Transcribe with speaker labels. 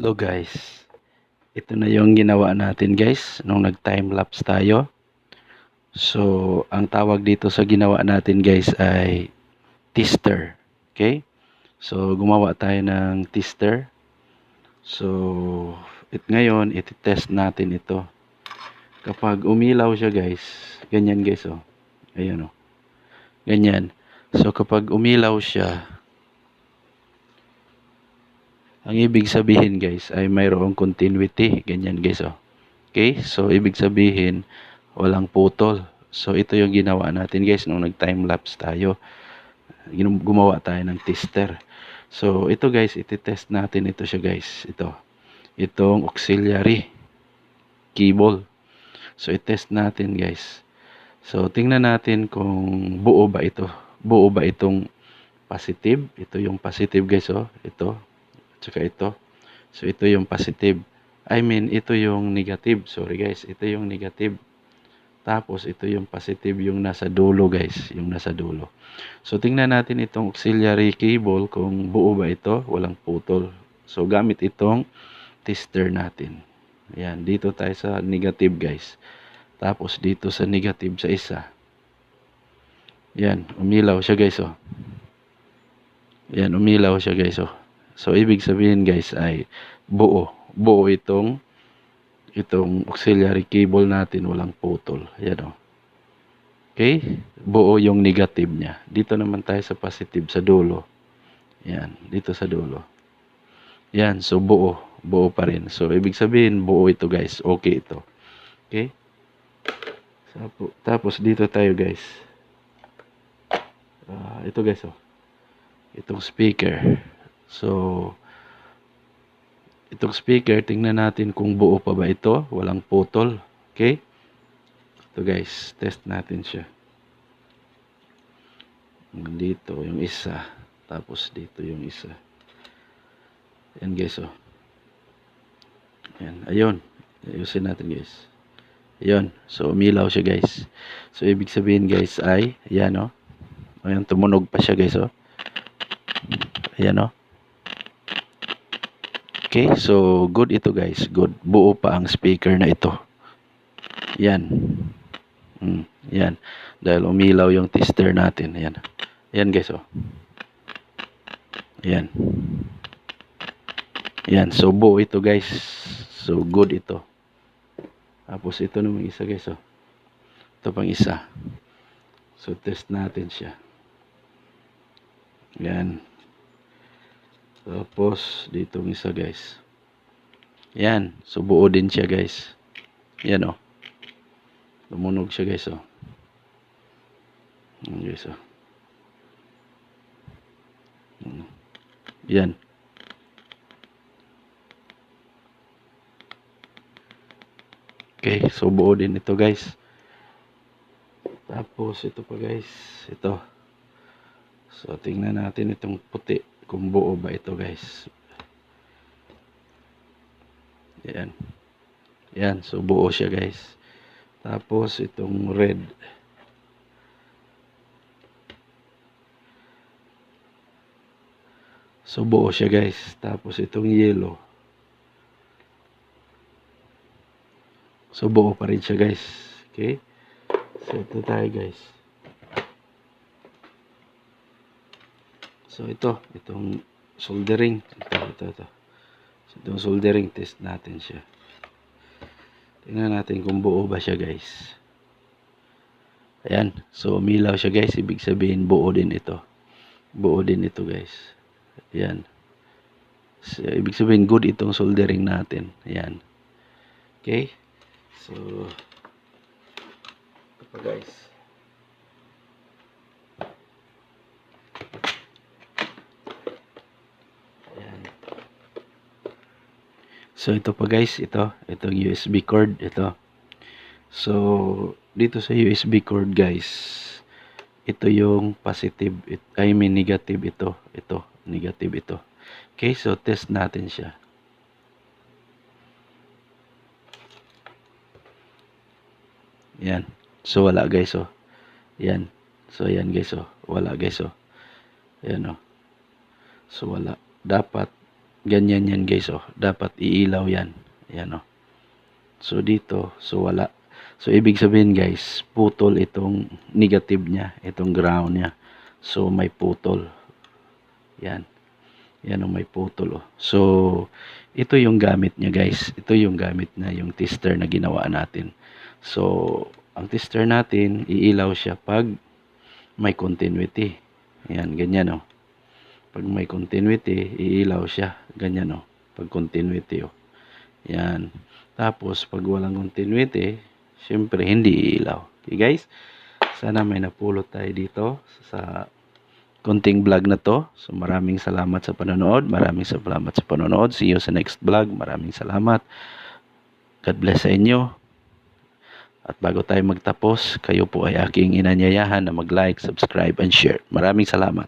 Speaker 1: Hello guys. Ito na yung ginawa natin guys nung nag time lapse tayo. So, ang tawag dito sa ginawa natin guys ay tester. Okay? So, gumawa tayo ng tester. So, it ngayon iti-test natin ito. Kapag umilaw siya guys, ganyan guys oh. Ayun oh. Ganyan. So, kapag umilaw siya, ang ibig sabihin guys ay mayroong continuity. Ganyan guys oh. Okay? So ibig sabihin walang putol. So ito yung ginawa natin guys nung nag-time lapse tayo. Gumawa tayo ng tester. So ito guys, iti-test natin ito siya guys. Ito. Itong auxiliary cable. So i-test natin guys. So tingnan natin kung buo ba ito. Buo ba itong positive? Ito yung positive guys oh. Ito tsaka ito. So, ito yung positive. I mean, ito yung negative. Sorry guys, ito yung negative. Tapos, ito yung positive yung nasa dulo guys. Yung nasa dulo. So, tingnan natin itong auxiliary cable kung buo ba ito. Walang putol. So, gamit itong tester natin. Ayan, dito tayo sa negative guys. Tapos, dito sa negative sa isa. Yan, umilaw siya guys oh. Yan, umilaw siya guys oh. So, ibig sabihin guys ay buo. Buo itong itong auxiliary cable natin walang putol. Ayan o. Okay? Buo yung negative niya. Dito naman tayo sa positive sa dulo. Yan. Dito sa dulo. Yan. So, buo. Buo pa rin. So, ibig sabihin buo ito guys. Okay ito. Okay? Tapos, dito tayo guys. Ah, ito guys oh. Itong speaker. So, itong speaker, tingnan natin kung buo pa ba ito. Walang putol. Okay? Ito guys, test natin siya. Dito yung isa. Tapos dito yung isa. Yan guys, oh. Yan, ayun. Ayusin natin guys. Ayun. So, umilaw siya guys. So, ibig sabihin guys ay, ayan oh. Ayan, tumunog pa siya guys, oh. Ayan oh. Okay, so good ito guys. Good. Buo pa ang speaker na ito. Yan. Mm, yan. Dahil umilaw yung tester natin. Yan. Yan guys oh. Yan. Yan. So buo ito guys. So good ito. Tapos ito naman isa guys oh. Ito pang isa. So test natin siya. Yan. Tapos, dito isa guys. Yan. So, buo din siya guys. Yan o. Oh. Lumunog siya guys o. Oh. Yan guys o. Oh. Yan. Okay. So, buo din ito guys. Tapos, ito pa guys. Ito. So, tingnan natin itong puti kung buo ba ito guys. Yan yan so buo siya guys. Tapos itong red. So buo siya guys. Tapos itong yellow. So buo pa rin siya guys. Okay? So ito tayo guys So ito, itong soldering. Ito, ito, ito. So, itong soldering test natin siya. Tingnan natin kung buo ba siya guys. Ayan. So umilaw siya guys. Ibig sabihin buo din ito. Buo din ito guys. Ayan. So, ibig sabihin good itong soldering natin. Ayan. Okay. So ito pa guys. So ito pa guys, ito, itong USB cord, ito. So dito sa USB cord guys, ito yung positive, it, I mean negative ito, ito, negative ito. Okay, so test natin siya. Yan. So wala guys oh. Yan. So yan guys oh. Wala guys oh. Yan oh. So wala. Dapat ganyan yan guys oh. Dapat iilaw yan. Ayan oh. So dito, so wala. So ibig sabihin guys, putol itong negative niya, itong ground niya. So may putol. Yan. Yan ang may putol oh. So ito yung gamit niya guys. Ito yung gamit na yung tester na ginawa natin. So ang tester natin, iilaw siya pag may continuity. Yan, ganyan oh. Pag may continuity, iilaw siya. Ganyan oh. Pag continuity oh. Yan. Tapos, pag walang continuity, syempre hindi iilaw. Okay guys? Sana may napulot tayo dito sa konting vlog na to. So maraming salamat sa panonood. Maraming salamat sa panonood. See you sa next vlog. Maraming salamat. God bless sa inyo. At bago tayo magtapos, kayo po ay aking inanyayahan na mag-like, subscribe, and share. Maraming salamat.